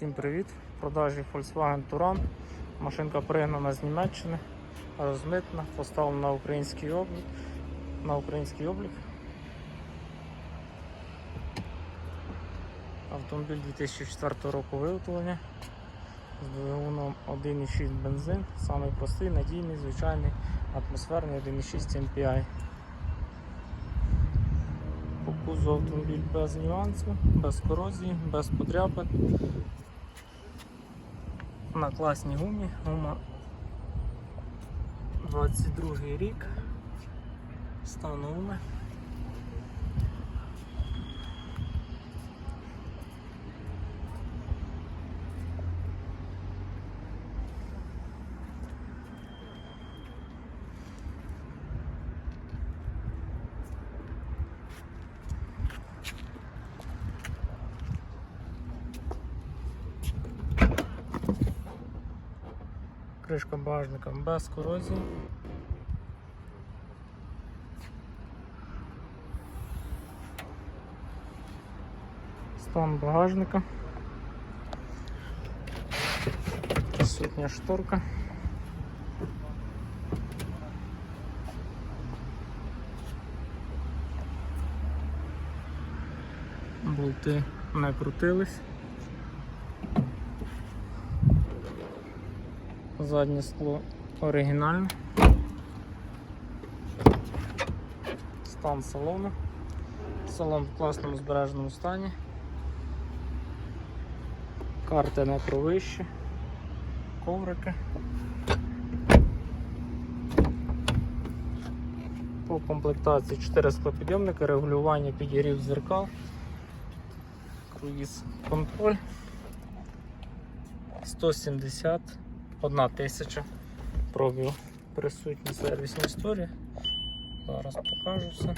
Всім привіт! В продажі Volkswagen Touran. Машинка пригнана з Німеччини, розмитна, поставлена на український облік. На український облік. Автомобіль 2004 року виготовлення з двигуном 1,6 бензин, самий простий, надійний, звичайний, атмосферний 1,6 MPI. По кузову автомобіль без нюансів, без корозії, без подряпин. На класній гумі. Гума 22 рік. Стан гуми. Кришка багажника без корозії. Стан багажника. Присутня шторка. Болти не крутились. Заднє скло оригінальне. Стан салону. Салон в класному збереженому стані. Карти не провищі. Коврики. По комплектації 4 склопідйомники, регулювання підігрів зеркал, круїз контроль. 171 тисяча пробів присутні сервісні історії. Зараз покажу все.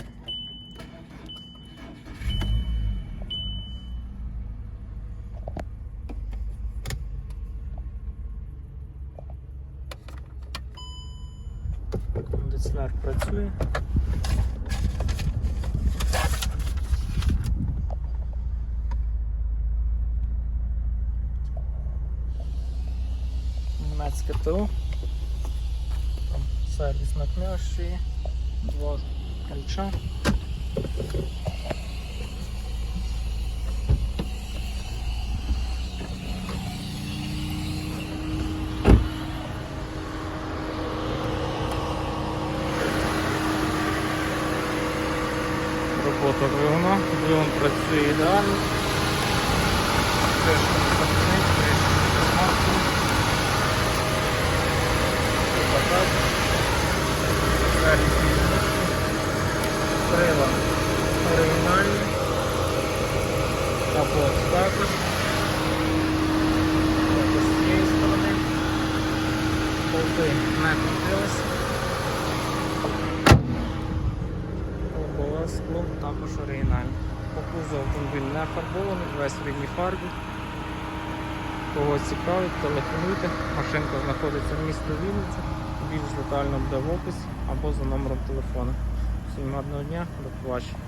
Кондиціонер працює. Німецьке ТО. Там сервіс на княжчі, два ключа. Робота двигуна, двигун працює ідеально. Кришка не запинить, кришка не змаркує. Крила оригінальні. Капот також. Також з цієї сторони. Болти не крутилися. Лобове скло також оригінальне. По кузову автомобіль не фарбований, весь в рідній фарбі. Кого цікавить, телефонуйте. Машинка знаходиться в місті Вінниця. Більш детально буде в описі або за номером телефону. Всім гарного дня, до побачення.